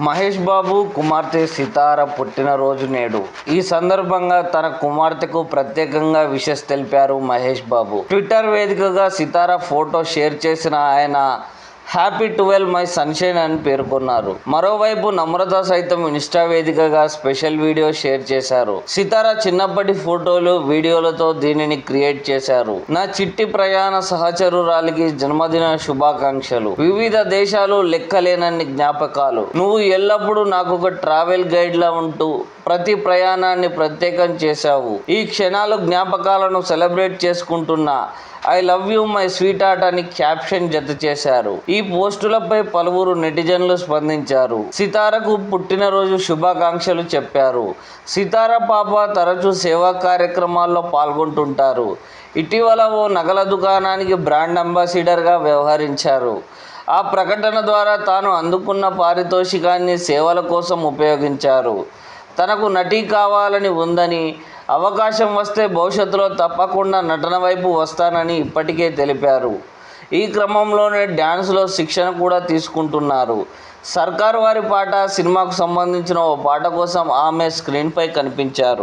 మహేష్ బాబు కుమార్తె సితార పుట్టినరోజు నేడు. ఈ సందర్భంగా తన కుమార్తెకు ప్రత్యేకంగా విషెస్ తెలిపారు మహేష్ బాబు. ట్విట్టర్ వేదికగా సితార ఫోటో షేర్ చేసిన ఆయన హ్యాపీ ట్వెల్వ్ మై సన్షైన్ అని పేర్కొన్నారు. మరోవైపు నమ్రత సైతం ఇన్స్టా వేదికగా స్పెషల్ వీడియో షేర్ చేశారు. సితార చిన్నప్పటి ఫోటోలు వీడియోలతో దీనిని క్రియేట్ చేశారు. నా చిట్టి ప్రయాణ సహచరురాలికి జన్మదిన శుభాకాంక్షలు. వివిధ దేశాలు లెక్కలేనన్ని జ్ఞాపకాలు. నువ్వు ఎల్లప్పుడూ నాకు ఒక ట్రావెల్ గైడ్ లా ఉంటూ ప్రతి ప్రయాణాన్ని ప్రత్యేకం చేశావు. ఈ క్షణాలు జ్ఞాపకాలను సెలబ్రేట్ చేసుకుంటున్నా I love you my sweetheart అని క్యాప్షన్ జత చేశారు. ఈ పోస్టులపై పలువురు నెటిజన్లు స్పందించారు. సితారకు పుట్టినరోజు శుభాకాంక్షలు చెప్పారు. సితార పాప తరచూ సేవా కార్యక్రమాల్లో పాల్గొంటుంటారు. ఇటీవల ఓ నగల దుకాణానికి బ్రాండ్ అంబాసిడర్గా వ్యవహరించారు. ఆ ప్రకటన ద్వారా తాను అందుకున్న పారితోషికాన్ని సేవల కోసం ఉపయోగించారు. తనకు నటి కావాలని ఉందని అవకాశం వస్తే భవిష్యత్తులో తప్పకుండా నటన వైపు వస్తానని ఇప్పటికే తెలిపారు. ఈ క్రమంలోనే డ్యాన్స్లో శిక్షణ కూడా తీసుకుంటున్నారు. సర్కార్ వారి పాట సినిమాకు సంబంధించిన ఓ పాట కోసం ఆమె స్క్రీన్పై కనిపించారు.